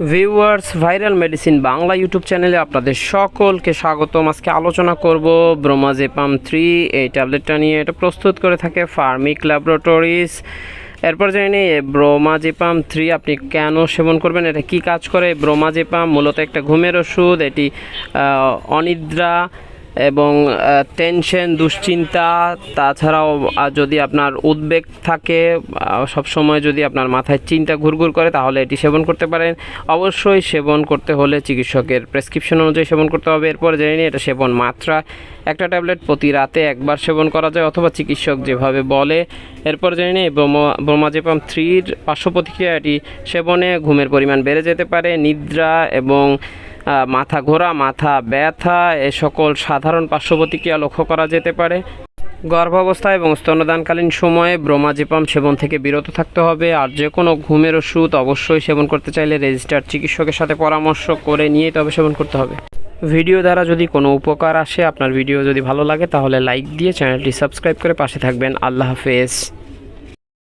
Viewers, viral medicine Bangla YouTube চ্যানেলে আপনাদের সকলকে স্বাগতম। আজকে আলোচনা করব ব্রোমাজেপাম থ্রি, এই ট্যাবলেটটা নিয়ে। এটা প্রস্তুত করে থাকে ফার্মিক ল্যাবরেটরিজ। এরপর জেনে নিই, ব্রোমাজেপাম থ্রি আপনি কেন সেবন করবেন? এটা কি কাজ করে? ব্রোমাজেপাম মূলত একটা ঘুমের ওষুধ, এটি অনিদ্রা এবং টেনশন দুশ্চিন্তা, তাছাড়াও যদি আপনার উদ্বেগ থাকে সব সময় যদি আপনার মাথায় চিন্তা ঘুরঘুর করে, তাহলে এটি সেবন করতে পারেন। অবশ্যই সেবন করতে হলে চিকিৎসকের প্রেসক্রিপশন অনুযায়ী সেবন করতে হবে। এরপর জেনে নিই, এটা সেবন মাত্রা। একটা ট্যাবলেট প্রতি রাতে একবার সেবন করা যায়, অথবা চিকিৎসক যেভাবে বলে। এরপর জেনে নিই ব্রোমাজেপাম থ্রির পার্শ্ব প্রতিক্রিয়া এটি সেবনে ঘুমের পরিমাণ বেড়ে যেতে পারে, নিদ্রা এবং মাথা ঘোরা, মাথা ব্যথা, এ সকল সাধারণ পার্শ্ব প্রতিক্রিয়া লক্ষ্য করা যেতে পারে। গর্ভাবস্থা এবং স্তনদানকালীন সময়ে ব্রোমাজিপাম সেবন থেকে বিরত থাকতে হবে। আর যে কোনো ঘুমের ওষুধ অবশ্যই সেবন করতে চাইলে রেজিস্টার্ড চিকিৎসকের সাথে পরামর্শ করে নিয়ে তবে সেবন করতে হবে। ভিডিও দ্বারা যদি কোনো উপকার আসে, আপনার ভিডিও যদি ভালো লাগে, তাহলে লাইক দিয়ে চ্যানেলটি সাবস্ক্রাইব করে পাশে থাকবেন। আল্লাহ হাফেজ।